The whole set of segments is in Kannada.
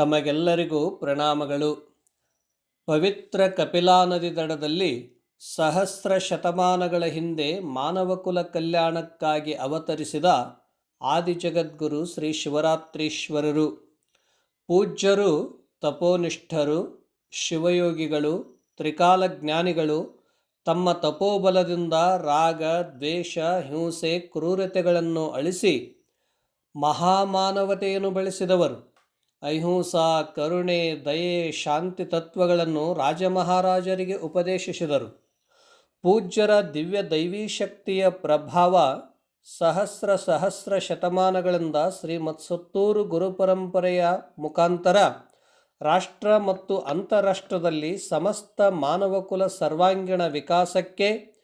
ತಮಗೆಲ್ಲರಿಗೂ ಪ್ರಣಾಮಗಳು. ಪವಿತ್ರ ಕಪಿಲಾ ನದಿ ದಡದಲ್ಲಿ ಸಹಸ್ರ ಶತಮಾನಗಳ ಹಿಂದೆ ಮಾನವಕುಲ ಕಲ್ಯಾಣಕ್ಕಾಗಿ ಅವತರಿಸಿದ ಆದಿಜಗದ್ಗುರು ಶ್ರೀ ಶಿವರಾತ್ರೀಶ್ವರರು. ಪೂಜ್ಯರು, ತಪೋನಿಷ್ಠರು, ಶಿವಯೋಗಿಗಳು, ತ್ರಿಕಾಲಜ್ಞಾನಿಗಳು ತಮ್ಮ ತಪೋಬಲದಿಂದ ರಾಗ, ದ್ವೇಷ, ಹಿಂಸೆ, ಕ್ರೂರತೆಗಳನ್ನು ಅಳಿಸಿ ಮಹಾಮಾನವತೆಯನ್ನು ಬೆಳೆಸಿದವರು. ಅಹಿಂಸಾ, ಕರುಣೆ, ದಯೆ, ಶಾಂತಿ ತತ್ವಗಳನ್ನು ರಾಜಮಹಾರಾಜರಿಗೆ ಉಪದೇಶಿಸಿದರು. ಪೂಜ್ಯರ ದಿವ್ಯ ದೈವೀ ಶಕ್ತಿಯ ಪ್ರಭಾವ ಸಹಸ್ರ ಸಹಸ್ರ ಶತಮಾನಗಳಿಂದ ಶ್ರೀಮತ್ ಸುತ್ತೂರು ಗುರುಪರಂಪರೆಯ ಮುಖಾಂತರ ರಾಷ್ಟ್ರ ಮತ್ತು ಅಂತಾರಾಷ್ಟ್ರದಲ್ಲಿ ಸಮಸ್ತ ಮಾನವಕುಲ ಸರ್ವಾಂಗೀಣ ವಿಕಾಸಕ್ಕೆ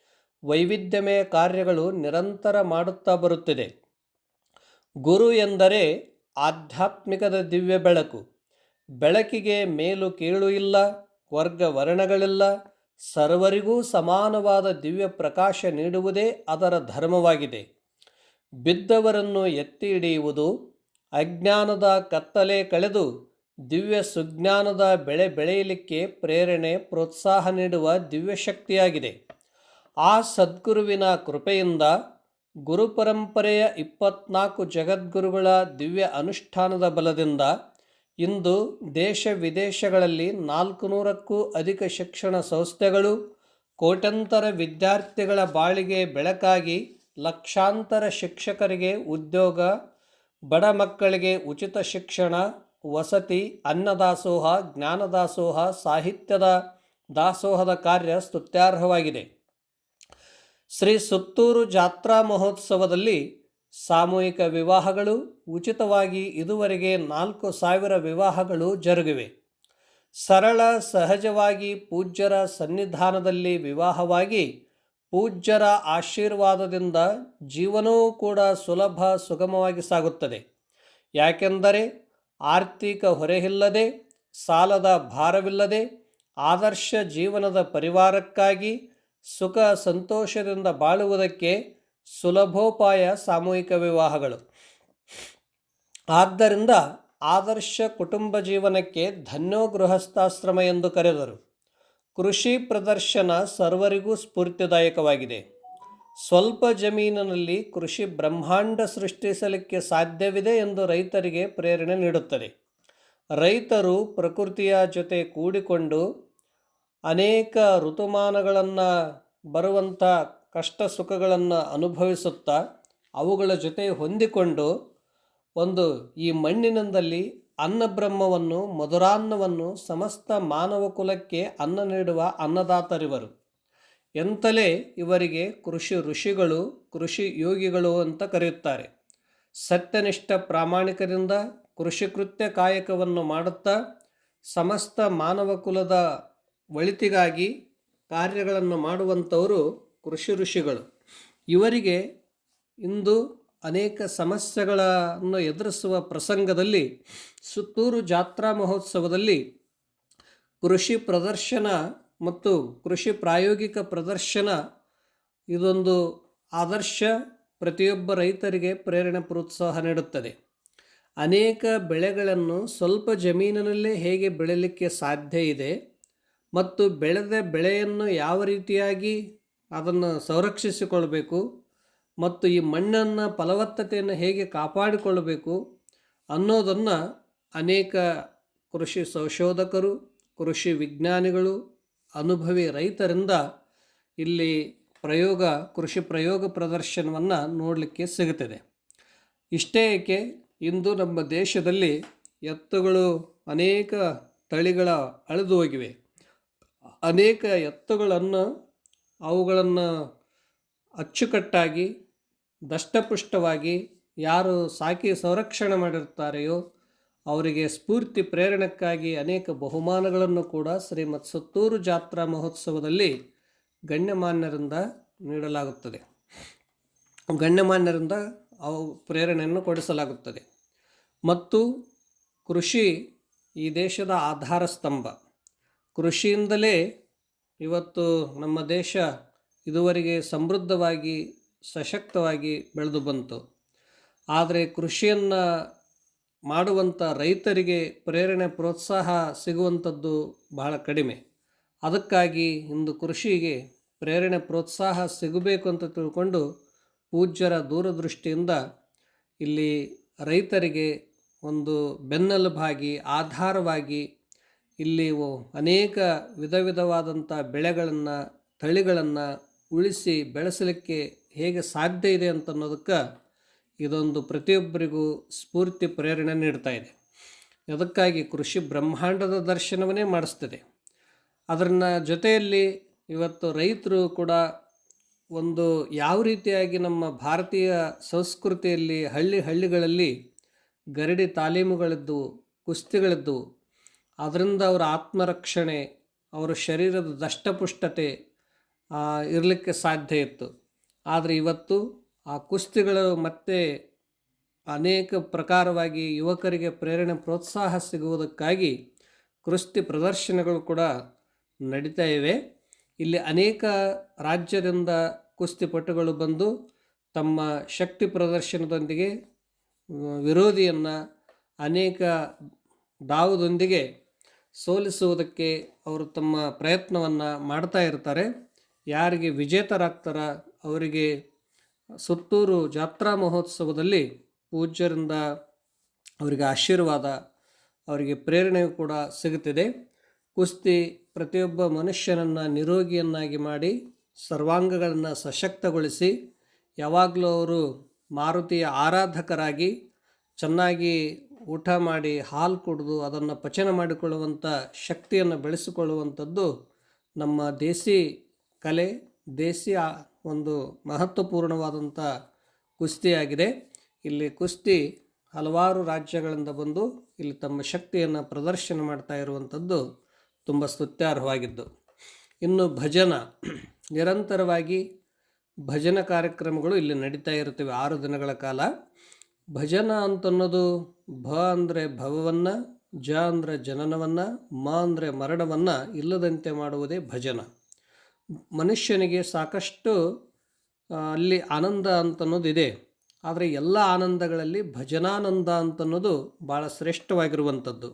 ವೈವಿಧ್ಯಮಯ ಕಾರ್ಯಗಳು ನಿರಂತರ ಮಾಡುತ್ತಾ ಬರುತ್ತಿದೆ. ಗುರು ಎಂದರೆ ಆಧ್ಯಾತ್ಮಿಕದ ದಿವ್ಯ ಬೆಳಕು. ಬೆಳಕಿಗೆ ಮೇಲು ಕೀಳು ಇಲ್ಲ, ವರ್ಗ ವರ್ಣಗಳಿಲ್ಲ, ಸರ್ವರಿಗೂ ಸಮಾನವಾದ ದಿವ್ಯ ಪ್ರಕಾಶ ನೀಡುವುದೇ ಅದರ ಧರ್ಮವಾಗಿದೆ. ಬಿದ್ದವರನ್ನು ಎತ್ತಿ ಹಿಡಿಯುವುದು, ಅಜ್ಞಾನದ ಕತ್ತಲೆ ಕಳೆದು ದಿವ್ಯ ಸುಜ್ಞಾನದ ಬೆಳೆ ಬೆಳೆಯಲಿಕ್ಕೆ ಪ್ರೇರಣೆ, ಪ್ರೋತ್ಸಾಹ ನೀಡುವ ದಿವ್ಯಶಕ್ತಿಯಾಗಿದೆ ಆ ಸದ್ಗುರುವಿನ ಕೃಪೆಯಿಂದ ಗುರುಪರಂಪರೆಯ ಇಪ್ಪತ್ನಾಲ್ಕು ಜಗದ್ಗುರುಗಳ ದಿವ್ಯ ಅನುಷ್ಠಾನದ ಬಲದಿಂದ ಇಂದು ದೇಶ ವಿದೇಶಗಳಲ್ಲಿ ನಾಲ್ಕು ನೂರಕ್ಕೂ ಅಧಿಕ ಶಿಕ್ಷಣ ಸಂಸ್ಥೆಗಳು ಕೋಟ್ಯಂತರ ವಿದ್ಯಾರ್ಥಿಗಳ ಬಾಳಿಗೆ ಬೆಳಕಾಗಿ ಲಕ್ಷಾಂತರ ಶಿಕ್ಷಕರಿಗೆ ಉದ್ಯೋಗ, ಬಡ ಮಕ್ಕಳಿಗೆ ಉಚಿತ ಶಿಕ್ಷಣ, ವಸತಿ, ಅನ್ನದಾಸೋಹ, ಜ್ಞಾನದಾಸೋಹ, ಸಾಹಿತ್ಯದ ದಾಸೋಹದ ಕಾರ್ಯ ಸ್ತುತ್ಯಾರ್ಹವಾಗಿದೆ. ಶ್ರೀ ಸುತ್ತೂರು ಜಾತ್ರಾ ಮಹೋತ್ಸವದಲ್ಲಿ ಸಾಮೂಹಿಕ ವಿವಾಹಗಳು, ಉಚಿತವಾಗಿ ಇದುವರೆಗೆ ನಾಲ್ಕು ಸಾವಿರ ವಿವಾಹಗಳು ಜರುಗಿವೆ. ಸರಳ, ಸಹಜವಾಗಿ ಪೂಜ್ಯರ ಸನ್ನಿಧಾನದಲ್ಲಿ ವಿವಾಹವಾಗಿ ಪೂಜ್ಯರ ಆಶೀರ್ವಾದದಿಂದ ಜೀವನವೂ ಕೂಡ ಸುಲಭ, ಸುಗಮವಾಗಿ ಸಾಗುತ್ತದೆ. ಯಾಕೆಂದರೆ ಆರ್ಥಿಕ ಹೊರೆಯಿಲ್ಲದೆ, ಸಾಲದ ಭಾರವಿಲ್ಲದೆ, ಆದರ್ಶ ಜೀವನದ ಪರಿವಾರಕ್ಕಾಗಿ ಸುಖ ಸಂತೋಷದಿಂದ ಬಾಳುವುದಕ್ಕೆ ಸುಲಭೋಪಾಯ ಸಾಮೂಹಿಕ ವಿವಾಹಗಳು. ಆದ್ದರಿಂದ ಆದರ್ಶ ಕುಟುಂಬ ಜೀವನಕ್ಕೆ ಧನ್ಯೋ ಗೃಹಸ್ಥಾಶ್ರಮ ಎಂದು ಕರೆದರು. ಕೃಷಿ ಪ್ರದರ್ಶನ ಸರ್ವರಿಗೂ ಸ್ಫೂರ್ತಿದಾಯಕವಾಗಿದೆ. ಸ್ವಲ್ಪ ಜಮೀನಿನಲ್ಲಿ ಕೃಷಿ ಬ್ರಹ್ಮಾಂಡ ಸೃಷ್ಟಿಸಲಿಕ್ಕೆ ಸಾಧ್ಯವಿದೆ ಎಂದು ರೈತರಿಗೆ ಪ್ರೇರಣೆ ನೀಡುತ್ತದೆ. ರೈತರು ಪ್ರಕೃತಿಯ ಜೊತೆ ಕೂಡಿಕೊಂಡು ಅನೇಕ ಋತುಮಾನಗಳನ್ನು ಬರುವಂಥ ಕಷ್ಟ ಸುಖಗಳನ್ನು ಅನುಭವಿಸುತ್ತಾ ಅವುಗಳ ಜೊತೆ ಹೊಂದಿಕೊಂಡು ಒಂದು ಈ ಮಣ್ಣಿನಿಂದಲ್ಲಿ ಅನ್ನಬ್ರಹ್ಮವನ್ನು, ಮಧುರಾನ್ನವನ್ನು, ಸಮಸ್ತ ಮಾನವ ಕುಲಕ್ಕೆ ಅನ್ನ ನೀಡುವ ಅನ್ನದಾತರಿವರು. ಎಂತಲೇ ಇವರಿಗೆ ಕೃಷಿ ಋಷಿಗಳು, ಕೃಷಿ ಯೋಗಿಗಳು ಅಂತ ಕರೆಯುತ್ತಾರೆ. ಸತ್ಯನಿಷ್ಠ ಪ್ರಾಮಾಣಿಕರಿಂದ ಕೃಷಿ ಕೃತ್ಯ ಕಾಯಕವನ್ನು ಮಾಡುತ್ತಾ ಸಮಸ್ತ ಮಾನವ ಕುಲದ ಒಳಿತಿಗಾಗಿ ಕಾರ್ಯಗಳನ್ನು ಮಾಡುವಂಥವರು ಕೃಷಿ ಋಷಿಗಳು. ಇವರಿಗೆ ಇಂದು ಅನೇಕ ಸಮಸ್ಯೆಗಳನ್ನು ಎದುರಿಸುವ ಪ್ರಸಂಗದಲ್ಲಿ, ಸುತ್ತೂರು ಜಾತ್ರಾ ಮಹೋತ್ಸವದಲ್ಲಿ ಕೃಷಿ ಪ್ರದರ್ಶನ ಮತ್ತು ಕೃಷಿ ಪ್ರಾಯೋಗಿಕ ಪ್ರದರ್ಶನ ಇದೊಂದು ಆದರ್ಶ ಪ್ರತಿಯೊಬ್ಬ ರೈತರಿಗೆ ಪ್ರೇರಣೆ ಪ್ರೋತ್ಸಾಹ ನೀಡುತ್ತದೆ. ಅನೇಕ ಬೆಳೆಗಳನ್ನು ಸ್ವಲ್ಪ ಜಮೀನಿನಲ್ಲೇ ಹೇಗೆ ಬೆಳೆಯಲಿಕ್ಕೆ ಸಾಧ್ಯ ಇದೆ ಮತ್ತು ಬೆಳೆದ ಬೆಳೆಯನ್ನು ಯಾವ ರೀತಿಯಾಗಿ ಅದನ್ನು ಸಂರಕ್ಷಿಸಿಕೊಳ್ಬೇಕು ಮತ್ತು ಈ ಮಣ್ಣನ್ನು ಫಲವತ್ತತೆಯನ್ನು ಹೇಗೆ ಕಾಪಾಡಿಕೊಳ್ಳಬೇಕು ಅನ್ನೋದನ್ನು ಅನೇಕ ಕೃಷಿ ಸಂಶೋಧಕರು, ಕೃಷಿ ವಿಜ್ಞಾನಿಗಳು, ಅನುಭವಿ ರೈತರಿಂದ ಇಲ್ಲಿ ಪ್ರಯೋಗ, ಕೃಷಿ ಪ್ರಯೋಗ ಪ್ರದರ್ಶನವನ್ನು ನೋಡಲಿಕ್ಕೆ ಸಿಗುತ್ತದೆ. ಇಷ್ಟೇ ಏಕೆ? ಇಂದು ನಮ್ಮ ದೇಶದಲ್ಲಿ ಎತ್ತುಗಳು ಅನೇಕ ತಳಿಗಳ ಅಳೆದು ಹೋಗಿವೆ. ಅನೇಕ ಎತ್ತುಗಳನ್ನು ಅವುಗಳನ್ನು ಅಚ್ಚುಕಟ್ಟಾಗಿ, ದಷ್ಟಪುಷ್ಟವಾಗಿ ಯಾರು ಸಾಕಿ ಸಂರಕ್ಷಣೆ ಮಾಡಿರ್ತಾರೆಯೋ ಅವರಿಗೆ ಸ್ಫೂರ್ತಿ ಪ್ರೇರಣಕ್ಕಾಗಿ ಅನೇಕ ಬಹುಮಾನಗಳನ್ನು ಕೂಡ ಶ್ರೀಮತ್ ಸುತ್ತೂರು ಜಾತ್ರಾ ಮಹೋತ್ಸವದಲ್ಲಿ ಗಣ್ಯಮಾನ್ಯರಿಂದ ನೀಡಲಾಗುತ್ತದೆ. ಗಣ್ಯಮಾನ್ಯರಿಂದ ಅವು ಪ್ರೇರಣೆಯನ್ನು ಕೊಡಿಸಲಾಗುತ್ತದೆ. ಮತ್ತು ಕೃಷಿ ಈ ದೇಶದ ಆಧಾರ ಸ್ತಂಭ ಕೃಷಿಯಿಂದಲೇ ಇವತ್ತು ನಮ್ಮ ದೇಶ ಇದುವರೆಗೆ ಸಮೃದ್ಧವಾಗಿ, ಸಶಕ್ತವಾಗಿ ಬೆಳೆದು ಬಂತು. ಆದರೆ ಕೃಷಿಯನ್ನು ಮಾಡುವಂಥ ರೈತರಿಗೆ ಪ್ರೇರಣೆ, ಪ್ರೋತ್ಸಾಹ ಸಿಗುವಂಥದ್ದು ಬಹಳ ಕಡಿಮೆ. ಅದಕ್ಕಾಗಿ ಇಂದು ಕೃಷಿಗೆ ಪ್ರೇರಣೆ, ಪ್ರೋತ್ಸಾಹ ಸಿಗಬೇಕು ಅಂತ ತಿಳ್ಕೊಂಡು ಪೂಜ್ಯರ ದೂರದೃಷ್ಟಿಯಿಂದ ಇಲ್ಲಿ ರೈತರಿಗೆ ಒಂದು ಬೆನ್ನೆಲುಬಾಗಿ, ಆಧಾರವಾಗಿ ಇಲ್ಲಿ ಅನೇಕ ವಿಧ ವಿಧವಾದಂಥ ಬೆಳೆಗಳನ್ನು, ತಳಿಗಳನ್ನು ಉಳಿಸಿ ಬೆಳೆಸಲಿಕ್ಕೆ ಹೇಗೆ ಸಾಧ್ಯ ಇದೆ ಅಂತ ಅನ್ನೋದಕ್ಕೆ ಇದೊಂದು ಪ್ರತಿಯೊಬ್ಬರಿಗೂ ಸ್ಫೂರ್ತಿ ಪ್ರೇರಣೆ ನೀಡ್ತಾ ಇದೆ. ಅದಕ್ಕಾಗಿ ಕೃಷಿ ಬ್ರಹ್ಮಾಂಡದ ದರ್ಶನವನ್ನೇ ಮಾಡಿಸ್ತದೆ. ಅದನ್ನ ಜೊತೆಯಲ್ಲಿ ಇವತ್ತು ರೈತರು ಕೂಡ ಒಂದು ಯಾವ ರೀತಿಯಾಗಿ ನಮ್ಮ ಭಾರತೀಯ ಸಂಸ್ಕೃತಿಯಲ್ಲಿ ಹಳ್ಳಿ ಹಳ್ಳಿಗಳಲ್ಲಿ ಗರಡಿ ತಾಲೀಮುಗಳಿದ್ದವು ಕುಸ್ತಿಗಳಿದ್ದವು ಅದರಿಂದ ಅವರ ಆತ್ಮರಕ್ಷಣೆ, ಅವರ ಶರೀರದ ದಷ್ಟಪುಷ್ಟತೆ ಇರಲಿಕ್ಕೆ ಸಾಧ್ಯ ಇತ್ತು. ಆದರೆ ಇವತ್ತು ಆ ಕುಸ್ತಿಗಳು ಮತ್ತೆ ಅನೇಕ ಪ್ರಕಾರವಾಗಿ ಯುವಕರಿಗೆ ಪ್ರೇರಣೆ, ಪ್ರೋತ್ಸಾಹ ಸಿಗುವುದಕ್ಕಾಗಿ ಕುಸ್ತಿ ಪ್ರದರ್ಶನಗಳು ಕೂಡ ನಡೀತಾ ಇವೆ. ಇಲ್ಲಿ ಅನೇಕ ರಾಜ್ಯದಿಂದ ಕುಸ್ತಿಪಟುಗಳು ಬಂದು ತಮ್ಮ ಶಕ್ತಿ ಪ್ರದರ್ಶನದೊಂದಿಗೆ, ವಿರೋಧಿಯನ್ನು ಅನೇಕ ದಾವದೊಂದಿಗೆ ಸೋಲಿಸುವುದಕ್ಕೆ ಅವರು ತಮ್ಮ ಪ್ರಯತ್ನವನ್ನು ಮಾಡ್ತಾ ಇರ್ತಾರೆ. ಯಾರಿಗೆ ವಿಜೇತರಾಗ್ತಾರ, ಅವರಿಗೆ ಸುತ್ತೂರು ಜಾತ್ರಾ ಮಹೋತ್ಸವದಲ್ಲಿ ಪೂಜ್ಯರಿಂದ ಅವರಿಗೆ ಆಶೀರ್ವಾದ, ಅವರಿಗೆ ಪ್ರೇರಣೆಯು ಕೂಡ ಸಿಗುತ್ತಿದೆ. ಕುಸ್ತಿ ಪ್ರತಿಯೊಬ್ಬ ಮನುಷ್ಯನನ್ನು ನಿರೋಗಿಯನ್ನಾಗಿ ಮಾಡಿ, ಸರ್ವಾಂಗಗಳನ್ನು ಸಶಕ್ತಗೊಳಿಸಿ, ಯಾವಾಗಲೂ ಅವರು ಮಾರುತಿಯ ಆರಾಧಕರಾಗಿ, ಚೆನ್ನಾಗಿ ಊಟ ಮಾಡಿ ಹಾಲು ಕುಡಿದು ಅದನ್ನು ಪಚನ ಮಾಡಿಕೊಳ್ಳುವಂಥ ಶಕ್ತಿಯನ್ನು ಬೆಳೆಸಿಕೊಳ್ಳುವಂಥದ್ದು ನಮ್ಮ ದೇಸಿ ಕಲೆ, ದೇಸಿ ಒಂದು ಮಹತ್ವಪೂರ್ಣವಾದಂಥ ಕುಸ್ತಿಯಾಗಿದೆ. ಇಲ್ಲಿ ಕುಸ್ತಿ ಹಲವಾರು ರಾಜ್ಯಗಳಿಂದ ಬಂದು ಇಲ್ಲಿ ತಮ್ಮ ಶಕ್ತಿಯನ್ನು ಪ್ರದರ್ಶನ ಮಾಡ್ತಾ ಇರುವಂಥದ್ದು ತುಂಬ ಸ್ತುತ್ಯಾರ್ಹವಾಗಿದ್ದು. ಇನ್ನು ಭಜನ, ನಿರಂತರವಾಗಿ ಭಜನ ಕಾರ್ಯಕ್ರಮಗಳು ಇಲ್ಲಿ ನಡೀತಾ ಇರುತ್ತವೆ ಆರು ದಿನಗಳ ಕಾಲ. ಭಜನ ಅಂತನ್ನೋದು ಭ ಅಂದರೆ ಭವವನ್ನು, ಜ ಅಂದರೆ ಜನನವನ್ನು, ಮ ಅಂದರೆ ಮರಣವನ್ನು ಇಲ್ಲದಂತೆ ಮಾಡುವುದೇ ಭಜನ. ಮನುಷ್ಯನಿಗೆ ಸಾಕಷ್ಟು ಅಲ್ಲಿ ಆನಂದ ಅಂತನ್ನೋದು ಇದೆ ಆದರೆ ಎಲ್ಲ ಆನಂದಗಳಲ್ಲಿ ಭಜನಾನಂದ ಅಂತನ್ನೋದು ಭಾಳ ಶ್ರೇಷ್ಠವಾಗಿರುವಂಥದ್ದು.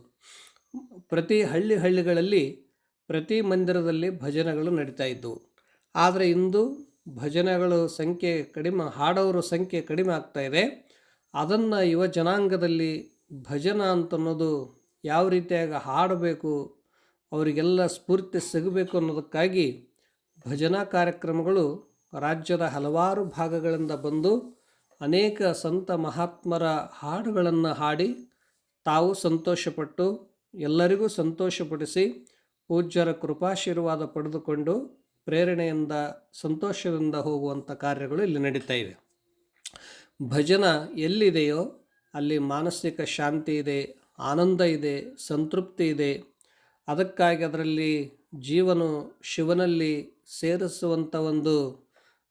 ಪ್ರತಿ ಹಳ್ಳಿ ಹಳ್ಳಿಗಳಲ್ಲಿ, ಪ್ರತಿ ಮಂದಿರದಲ್ಲಿ ಭಜನೆಗಳು ನಡೀತಾ ಇದ್ದವು ಆದರೆ ಇಂದು ಭಜನೆಗಳು ಸಂಖ್ಯೆ ಕಡಿಮೆ, ಹಾಡೋರ ಸಂಖ್ಯೆ ಕಡಿಮೆ ಆಗ್ತಾ ಇದೆ. ಅದನ್ನು ಯುವ ಜನಾಂಗದಲ್ಲಿ ಭಜನ ಅಂತನ್ನೋದು ಯಾವ ರೀತಿಯಾಗಿ ಹಾಡಬೇಕು, ಅವರಿಗೆಲ್ಲ ಸ್ಫೂರ್ತಿ ಸಿಗಬೇಕು ಅನ್ನೋದಕ್ಕಾಗಿ ಭಜನಾ ಕಾರ್ಯಕ್ರಮಗಳು ರಾಜ್ಯದ ಹಲವಾರು ಭಾಗಗಳಿಂದ ಬಂದು ಅನೇಕ ಸಂತ ಮಹಾತ್ಮರ ಹಾಡುಗಳನ್ನು ಹಾಡಿ ತಾವು ಸಂತೋಷಪಟ್ಟು, ಎಲ್ಲರಿಗೂ ಸಂತೋಷಪಡಿಸಿ ಪೂಜ್ಯರ ಕೃಪಾಶೀರ್ವಾದ ಪಡೆದುಕೊಂಡು ಪ್ರೇರಣೆಯಿಂದ, ಸಂತೋಷದಿಂದ ಹೋಗುವಂಥ ಕಾರ್ಯಗಳು ಇಲ್ಲಿ ನಡೀತಾ ಇವೆ. ಭಜನ ಎಲ್ಲಿದೆಯೋ ಅಲ್ಲಿ ಮಾನಸಿಕ ಶಾಂತಿ ಇದೆ, ಆನಂದ ಇದೆ, ಸಂತೃಪ್ತಿ ಇದೆ. ಅದಕ್ಕಾಗಿ ಅದರಲ್ಲಿ ಜೀವನು ಶಿವನಲ್ಲಿ ಸೇರಿಸುವಂಥ ಒಂದು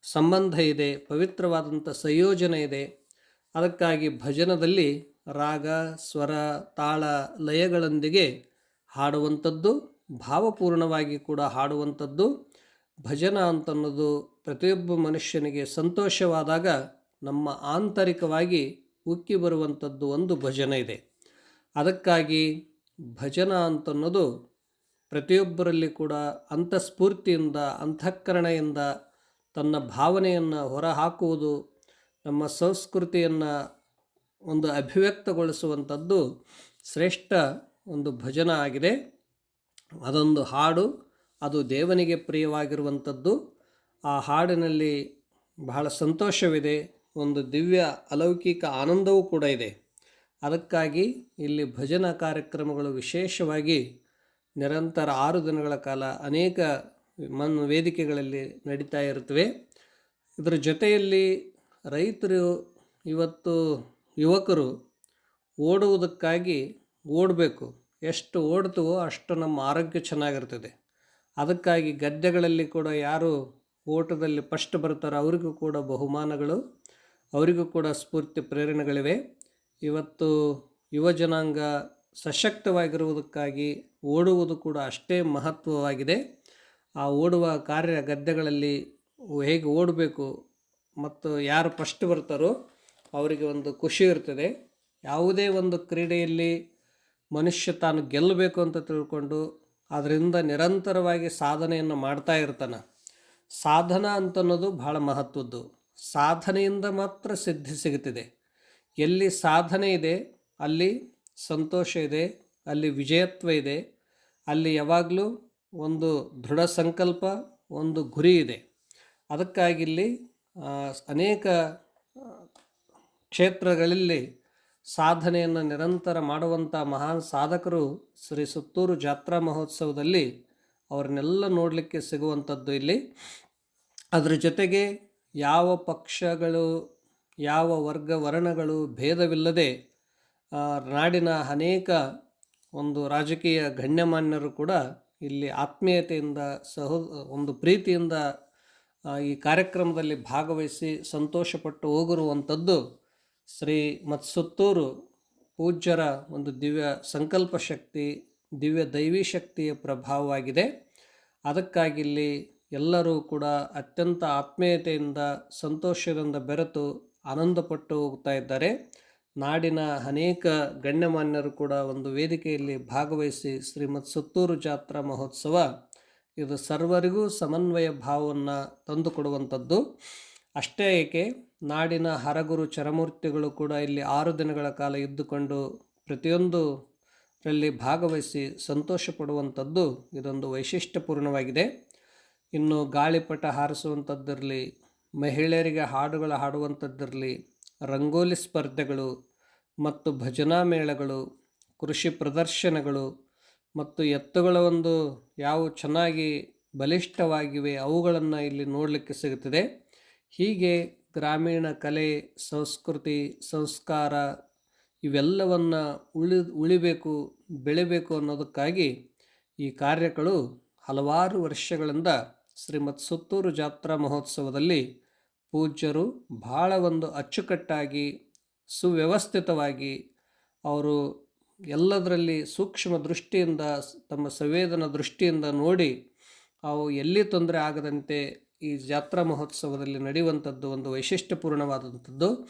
ಸಂಬಂಧ ಇದೆ, ಪವಿತ್ರವಾದಂಥ ಸಂಯೋಜನೆ ಇದೆ. ಅದಕ್ಕಾಗಿ ಭಜನದಲ್ಲಿ ರಾಗ, ಸ್ವರ, ತಾಳ, ಲಯಗಳೊಂದಿಗೆ ಹಾಡುವಂಥದ್ದು, ಭಾವಪೂರ್ಣವಾಗಿ ಕೂಡ ಹಾಡುವಂಥದ್ದು, ಭಜನ ಅಂತನ್ನೋದು ಪ್ರತಿಯೊಬ್ಬ ಮನುಷ್ಯನಿಗೆ ಸಂತೋಷವಾದಾಗ ನಮ್ಮ ಆಂತರಿಕವಾಗಿ ಉಕ್ಕಿ ಬರುವಂಥದ್ದು ಒಂದು ಭಜನೆ ಇದೆ. ಅದಕ್ಕಾಗಿ ಭಜನ ಅಂತನ್ನೋದು ಪ್ರತಿಯೊಬ್ಬರಲ್ಲಿ ಕೂಡ ಅಂತಃಸ್ಫೂರ್ತಿಯಿಂದ, ಅಂತಃಕರಣೆಯಿಂದ ತನ್ನ ಭಾವನೆಯನ್ನು ಹೊರಹಾಕುವುದು, ನಮ್ಮ ಸಂಸ್ಕೃತಿಯನ್ನು ಒಂದು ಅಭಿವ್ಯಕ್ತಗೊಳಿಸುವಂಥದ್ದು ಶ್ರೇಷ್ಠ ಒಂದು ಭಜನ ಆಗಿದೆ. ಅದೊಂದು ಹಾಡು, ಅದು ದೇವನಿಗೆ ಪ್ರಿಯವಾಗಿರುವಂಥದ್ದು. ಆ ಹಾಡಿನಲ್ಲಿ ಬಹಳ ಸಂತೋಷವಿದೆ. ಒಂದು ದಿವ್ಯ ಅಲೌಕಿಕ ಆನಂದವೂ ಕೂಡ ಇದೆ. ಅದಕ್ಕಾಗಿ ಇಲ್ಲಿ ಭಜನಾ ಕಾರ್ಯಕ್ರಮಗಳು ವಿಶೇಷವಾಗಿ ನಿರಂತರ ಆರು ದಿನಗಳ ಕಾಲ ಅನೇಕ ಮನ್ ವೇದಿಕೆಗಳಲ್ಲಿ ನಡೀತಾ ಇರುತ್ತವೆ. ಇದರ ಜೊತೆಯಲ್ಲಿ ರೈತರು, ಇವತ್ತು ಯುವಕರು ಓಡುವುದಕ್ಕಾಗಿ ಓಡಬೇಕು. ಎಷ್ಟು ಓಡ್ತೀವೋ ಅಷ್ಟು ನಮ್ಮ ಆರೋಗ್ಯ ಚೆನ್ನಾಗಿರ್ತದೆ. ಅದಕ್ಕಾಗಿ ಗದ್ದೆಗಳಲ್ಲಿ ಕೂಡ ಯಾರು ಓಟದಲ್ಲಿ ಫಸ್ಟ್ ಬರ್ತಾರೋ ಅವರಿಗೂ ಕೂಡ ಬಹುಮಾನಗಳು ಅವರಿಗೂ ಕೂಡ ಸ್ಫೂರ್ತಿ ಪ್ರೇರಣೆಗಳಿವೆ. ಇವತ್ತು ಯುವ ಜನಾಂಗ ಸಶಕ್ತವಾಗಿರುವುದಕ್ಕಾಗಿ ಓಡುವುದು ಕೂಡ ಅಷ್ಟೇ ಮಹತ್ವವಾಗಿದೆ. ಆ ಓಡುವ ಕಾರ್ಯ ಗದ್ದೆಗಳಲ್ಲಿ ಹೇಗೆ ಓಡಬೇಕು ಮತ್ತು ಯಾರು ಫಸ್ಟ್ ಬರ್ತಾರೋ ಅವರಿಗೆ ಒಂದು ಖುಷಿ ಇರ್ತದೆ. ಯಾವುದೇ ಒಂದು ಕ್ರೀಡೆಯಲ್ಲಿ ಮನುಷ್ಯ ತಾನು ಗೆಲ್ಲಬೇಕು ಅಂತ ತಿಳ್ಕೊಂಡು ಅದರಿಂದ ನಿರಂತರವಾಗಿ ಸಾಧನೆಯನ್ನು ಮಾಡ್ತಾ ಇರ್ತಾನೆ. ಸಾಧನ ಅಂತನ್ನೋದು ಬಹಳ ಮಹತ್ವದ್ದು. ಸಾಧನೆಯಿಂದ ಮಾತ್ರ ಸಿದ್ಧಿ ಸಿಗುತ್ತಿದೆ. ಎಲ್ಲಿ ಸಾಧನೆ ಇದೆ, ಅಲ್ಲಿ ಸಂತೋಷ ಇದೆ, ಅಲ್ಲಿ ವಿಜಯತ್ವ ಇದೆ, ಅಲ್ಲಿ ಯಾವಾಗಲೂ ಒಂದು ದೃಢ ಸಂಕಲ್ಪ, ಒಂದು ಗುರಿ ಇದೆ. ಅದಕ್ಕಾಗಿ ಇಲ್ಲಿ ಅನೇಕ ಕ್ಷೇತ್ರಗಳಲ್ಲಿ ಸಾಧನೆಯನ್ನು ನಿರಂತರ ಮಾಡುವಂಥ ಮಹಾನ್ ಸಾಧಕರು ಶ್ರೀ ಸುತ್ತೂರು ಜಾತ್ರಾ ಮಹೋತ್ಸವದಲ್ಲಿ ಅವ್ರನ್ನೆಲ್ಲ ನೋಡಲಿಕ್ಕೆ ಸಿಗುವಂಥದ್ದು ಇಲ್ಲಿ. ಅದರ ಜೊತೆಗೆ ಯಾವ ಪಕ್ಷಗಳು, ಯಾವ ವರ್ಗ ವರ್ಣಗಳು ಭೇದವಿಲ್ಲದೆ ನಾಡಿನ ಅನೇಕ ಒಂದು ರಾಜಕೀಯ ಗಣ್ಯಮಾನ್ಯರು ಕೂಡ ಇಲ್ಲಿ ಆತ್ಮೀಯತೆಯಿಂದ ಸಹೋ, ಒಂದು ಪ್ರೀತಿಯಿಂದ ಈ ಕಾರ್ಯಕ್ರಮದಲ್ಲಿ ಭಾಗವಹಿಸಿ ಸಂತೋಷಪಟ್ಟು ಹೋಗಿರುವಂಥದ್ದು ಶ್ರೀ ಮತ್ಸುತ್ತೂರು ಪೂಜ್ಯರ ಒಂದು ದಿವ್ಯ ಸಂಕಲ್ಪ ಶಕ್ತಿ, ದಿವ್ಯ ದೈವಿ ಶಕ್ತಿಯ ಪ್ರಭಾವವಾಗಿದೆ. ಅದಕ್ಕಾಗಿ ಇಲ್ಲಿ ಎಲ್ಲರೂ ಕೂಡ ಅತ್ಯಂತ ಆತ್ಮೀಯತೆಯಿಂದ ಸಂತೋಷದಿಂದ ಬೆರೆತು ಆನಂದಪಟ್ಟು ಹೋಗ್ತಾ ಇದ್ದಾರೆ. ನಾಡಿನ ಅನೇಕ ಗಣ್ಯಮಾನ್ಯರು ಕೂಡ ಒಂದು ವೇದಿಕೆಯಲ್ಲಿ ಭಾಗವಹಿಸಿ ಶ್ರೀಮತ್ ಸುತ್ತೂರು ಜಾತ್ರಾ ಮಹೋತ್ಸವ ಇದು ಸರ್ವರಿಗೂ ಸಮನ್ವಯ ಭಾವವನ್ನು ತಂದುಕೊಡುವಂಥದ್ದು. ಅಷ್ಟೇ ಏಕೆ, ನಾಡಿನ ಹರಗುರು ಚರಮೂರ್ತಿಗಳು ಕೂಡ ಇಲ್ಲಿ ಆರು ದಿನಗಳ ಕಾಲ ಇದ್ದುಕೊಂಡು ಪ್ರತಿಯೊಂದು ರಲ್ಲಿ ಭಾಗವಹಿಸಿ ಸಂತೋಷ ಪಡುವಂಥದ್ದು ಇದೊಂದು ವೈಶಿಷ್ಟ್ಯಪೂರ್ಣವಾಗಿದೆ. ಇನ್ನು ಗಾಳಿಪಟ ಹಾರಿಸುವಂಥದ್ದಿರಲಿ, ಮಹಿಳೆಯರಿಗೆ ಹಾಡುಗಳು ಹಾಡುವಂಥದ್ದಿರಲಿ, ರಂಗೋಲಿ ಸ್ಪರ್ಧೆಗಳು ಮತ್ತು ಭಜನಾ ಮೇಳಗಳು, ಕೃಷಿ ಪ್ರದರ್ಶನಗಳು ಮತ್ತು ಎತ್ತುಗಳ ಒಂದು ಯಾವ ಚೆನ್ನಾಗಿ ಬಲಿಷ್ಠವಾಗಿವೆ ಅವುಗಳನ್ನು ಇಲ್ಲಿ ನೋಡಲಿಕ್ಕೆ ಸಿಗುತ್ತದೆ. ಹೀಗೆ ಗ್ರಾಮೀಣ ಕಲೆ, ಸಂಸ್ಕೃತಿ, ಸಂಸ್ಕಾರ ಇವೆಲ್ಲವನ್ನು ಉಳಿ, ಉಳಿಬೇಕು, ಬೆಳಿಬೇಕು ಅನ್ನೋದಕ್ಕಾಗಿ ಈ ಕಾರ್ಯಗಳು ಹಲವಾರು ವರ್ಷಗಳಿಂದ ಶ್ರೀಮತ್ ಸುತ್ತೂರು ಜಾತ್ರಾ ಮಹೋತ್ಸವದಲ್ಲಿ ಪೂಜ್ಯರು ಬಹಳ ಒಂದು ಅಚ್ಚುಕಟ್ಟಾಗಿ, ಸುವ್ಯವಸ್ಥಿತವಾಗಿ ಅವರು ಎಲ್ಲದರಲ್ಲಿ ಸೂಕ್ಷ್ಮ ದೃಷ್ಟಿಯಿಂದ, ತಮ್ಮ ಸಂವೇದನ ದೃಷ್ಟಿಯಿಂದ ನೋಡಿ ಅವು ಎಲ್ಲಿ ತೊಂದರೆ ಆಗದಂತೆ ಈ ಜಾತ್ರಾ ಮಹೋತ್ಸವದಲ್ಲಿ ನಡೆಯುವಂಥದ್ದು ಒಂದು ವೈಶಿಷ್ಟ್ಯಪೂರ್ಣವಾದಂಥದ್ದು.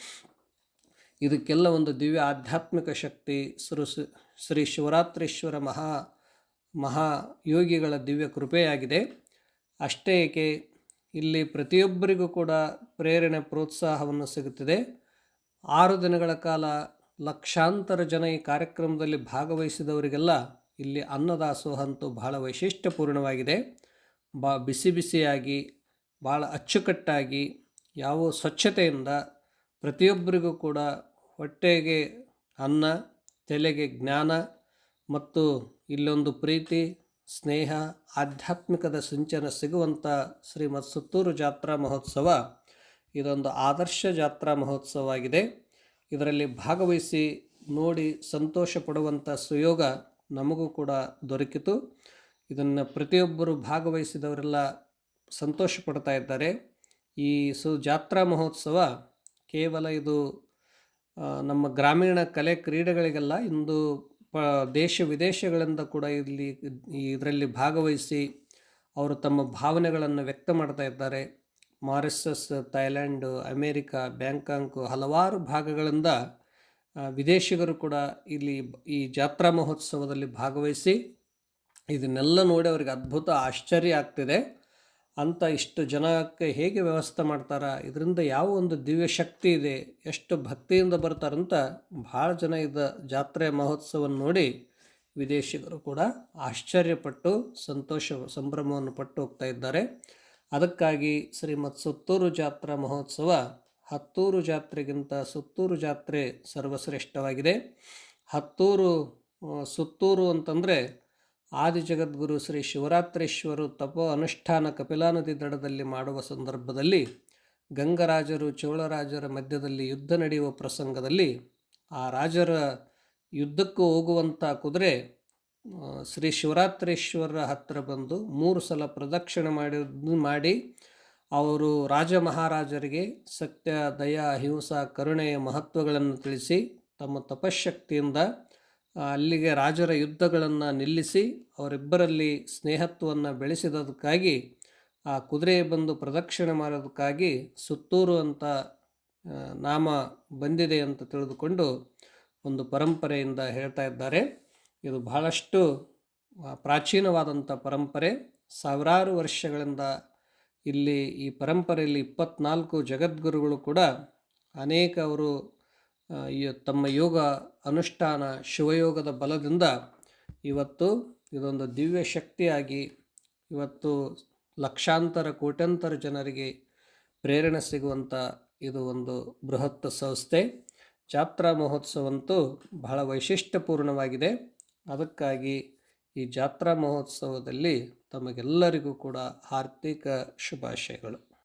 ಇದಕ್ಕೆಲ್ಲ ಒಂದು ದಿವ್ಯ ಆಧ್ಯಾತ್ಮಿಕ ಶಕ್ತಿ, ಶ್ರೀ ಶ್ರೀ ಶಿವರಾತ್ರೀಶ್ವರ ಮಹಾ ಮಹಾ ಯೋಗಿಗಳ ದಿವ್ಯ ಕೃಪೆಯಾಗಿದೆ. ಅಷ್ಟೇ ಏಕೆ, ಇಲ್ಲಿ ಪ್ರತಿಯೊಬ್ಬರಿಗೂ ಕೂಡ ಪ್ರೇರಣೆ, ಪ್ರೋತ್ಸಾಹವನ್ನು ಸಿಗುತ್ತದೆ. ಆರು ದಿನಗಳ ಕಾಲ ಲಕ್ಷಾಂತರ ಜನ ಈ ಕಾರ್ಯಕ್ರಮದಲ್ಲಿ ಭಾಗವಹಿಸಿದವರಿಗೆಲ್ಲ ಇಲ್ಲಿ ಅನ್ನದಾಸೋಹ ಅಂತೂ ಬಹಳ ವೈಶಿಷ್ಟ್ಯಪೂರ್ಣವಾಗಿದೆ. ಬಾ, ಬಿಸಿ ಬಿಸಿಯಾಗಿ ಭಾಳ ಅಚ್ಚುಕಟ್ಟಾಗಿ, ಯಾವ ಸ್ವಚ್ಛತೆಯಿಂದ ಪ್ರತಿಯೊಬ್ಬರಿಗೂ ಕೂಡ ಹೊಟ್ಟೆಗೆ ಅನ್ನ, ತಲೆಗೆ ಜ್ಞಾನ ಮತ್ತು ಇಲ್ಲೊಂದು ಪ್ರೀತಿ ಸ್ನೇಹ, ಆಧ್ಯಾತ್ಮಿಕದ ಸಿಂಚನ ಸಿಗುವಂಥ ಶ್ರೀಮತ್ ಸುತ್ತೂರು ಜಾತ್ರಾ ಮಹೋತ್ಸವ. ಇದೊಂದು ಆದರ್ಶ ಜಾತ್ರಾ ಮಹೋತ್ಸವವಾಗಿದೆ. ಇದರಲ್ಲಿ ಭಾಗವಹಿಸಿ ನೋಡಿ ಸಂತೋಷ ಪಡುವಂಥ ಸುಯೋಗ ನಮಗೂ ಕೂಡ ದೊರಕಿತು. ಇದನ್ನು ಪ್ರತಿಯೊಬ್ಬರು ಭಾಗವಹಿಸಿದವರೆಲ್ಲ ಸಂತೋಷ ಪಡ್ತಾ ಇದ್ದಾರೆ. ಈ ಸು ಜಾತ್ರಾ ಮಹೋತ್ಸವ ಕೇವಲ ಇದು ನಮ್ಮ ಗ್ರಾಮೀಣ ಕಲೆ ಕ್ರೀಡೆಗಳಿಗೆಲ್ಲ, ಇಂದು ಪ ದೇಶ ವಿದೇಶಗಳಿಂದ ಕೂಡ ಇಲ್ಲಿ ಇದರಲ್ಲಿ ಭಾಗವಹಿಸಿ ಅವರು ತಮ್ಮ ಭಾವನೆಗಳನ್ನು ವ್ಯಕ್ತ ಮಾಡ್ತಾ ಇದ್ದಾರೆ. ಮಾರಿಸಸ್ ಥೈಲ್ಯಾಂಡ್, ಅಮೇರಿಕಾ, ಬ್ಯಾಂಕಾಂಕು ಹಲವಾರು ಭಾಗಗಳಿಂದ ವಿದೇಶಿಗರು ಕೂಡ ಇಲ್ಲಿ ಈ ಜಾತ್ರಾ ಮಹೋತ್ಸವದಲ್ಲಿ ಭಾಗವಹಿಸಿ ಇದನ್ನೆಲ್ಲ ನೋಡಿ ಅವರಿಗೆ ಅದ್ಭುತ ಆಶ್ಚರ್ಯ ಆಗ್ತಿದೆ. ಅಂತ ಇಷ್ಟು ಜನಕ್ಕೆ ಹೇಗೆ ವ್ಯವಸ್ಥೆ ಮಾಡ್ತಾರೆ, ಇದರಿಂದ ಯಾವ ಒಂದು ದಿವ್ಯ ಶಕ್ತಿ ಇದೆ, ಎಷ್ಟು ಭಕ್ತಿಯಿಂದ ಬರ್ತಾರಂತ ಭಾಳ ಜನ ಇದ್ದ ಜಾತ್ರೆ ಮಹೋತ್ಸವವನ್ನು ನೋಡಿ ವಿದೇಶಿಗರು ಕೂಡ ಆಶ್ಚರ್ಯಪಟ್ಟು ಸಂತೋಷ ಸಂಭ್ರಮವನ್ನು ಪಟ್ಟು ಹೋಗ್ತಾ ಇದ್ದಾರೆ. ಅದಕ್ಕಾಗಿ ಶ್ರೀಮತ್ ಸುತ್ತೂರು ಜಾತ್ರಾ ಮಹೋತ್ಸವ ಹತ್ತೂರು ಜಾತ್ರೆಗಿಂತ ಸುತ್ತೂರು ಜಾತ್ರೆ ಸರ್ವಶ್ರೇಷ್ಠವಾಗಿದೆ. ಹತ್ತೂರು ಸುತ್ತೂರು ಅಂತಂದರೆ ಆದಿ ಜಗದ್ಗುರು ಶ್ರೀ ಶಿವರಾತ್ರೇಶ್ವರು ತಪೋ ಅನುಷ್ಠಾನ ಕಪಿಲಾ ನದಿ ದಡದಲ್ಲಿ ಮಾಡುವ ಸಂದರ್ಭದಲ್ಲಿ ಗಂಗರಾಜರು ಚೋಳರಾಜರ ಮಧ್ಯದಲ್ಲಿ ಯುದ್ಧ ನಡೆಯುವ ಪ್ರಸಂಗದಲ್ಲಿ ಆ ರಾಜರ ಯುದ್ಧಕ್ಕೂ ಹೋಗುವಂಥ ಕುದುರೆ ಶ್ರೀ ಶಿವರಾತ್ರೇಶ್ವರರ ಹತ್ತಿರ ಬಂದು ಮೂರು ಸಲ ಪ್ರದಕ್ಷಿಣೆ ಮಾಡಿ ಮಾಡಿ ಅವರು ರಾಜ ಮಹಾರಾಜರಿಗೆ ಸತ್ಯ, ದಯಾ ಹಿಂಸಾ ಕರುಣೆಯ ಮಹತ್ವಗಳನ್ನು ತಿಳಿಸಿ ತಮ್ಮ ತಪಶಕ್ತಿಯಿಂದ ಅಲ್ಲಿಗೆ ರಾಜರ ಯುದ್ಧಗಳನ್ನು ನಿಲ್ಲಿಸಿ ಅವರಿಬ್ಬರಲ್ಲಿ ಸ್ನೇಹತ್ವವನ್ನು ಬೆಳೆಸಿದದಕ್ಕಾಗಿ, ಆ ಕುದುರೆ ಬಂದು ಪ್ರದಕ್ಷಿಣೆ ಮಾಡೋದಕ್ಕಾಗಿ ಸುತ್ತೂರು ಅಂತ ನಾಮ ಬಂದಿದೆ ಅಂತ ತಿಳಿದುಕೊಂಡು ಒಂದು ಪರಂಪರೆಯಿಂದ ಹೇಳ್ತಾ ಇದ್ದಾರೆ. ಇದು ಬಹಳಷ್ಟು ಪ್ರಾಚೀನವಾದಂಥ ಪರಂಪರೆ. ಸಾವಿರಾರು ವರ್ಷಗಳಿಂದ ಇಲ್ಲಿ ಈ ಪರಂಪರೆಯಲ್ಲಿ ಇಪ್ಪತ್ನಾಲ್ಕು ಜಗದ್ಗುರುಗಳು ಕೂಡ ಅನೇಕ ಅವರು ತಮ್ಮ ಯೋಗ ಅನುಷ್ಠಾನ ಶಿವಯೋಗದ ಬಲದಿಂದ ಇವತ್ತು ಇದೊಂದು ದಿವ್ಯ ಶಕ್ತಿಯಾಗಿ ಇವತ್ತು ಲಕ್ಷಾಂತರ, ಕೋಟ್ಯಂತರ ಜನರಿಗೆ ಪ್ರೇರಣೆ ಸಿಗುವಂಥ ಇದು ಒಂದು ಬೃಹತ್ ಸಂಸ್ಥೆ. ಜಾತ್ರಾ ಮಹೋತ್ಸವಂತೂ ಬಹಳ ವೈಶಿಷ್ಟ್ಯಪೂರ್ಣವಾಗಿದೆ. ಅದಕ್ಕಾಗಿ ಈ ಜಾತ್ರಾ ಮಹೋತ್ಸವದಲ್ಲಿ ತಮಗೆಲ್ಲರಿಗೂ ಕೂಡ ಹಾರ್ದಿಕ ಶುಭಾಶಯಗಳು.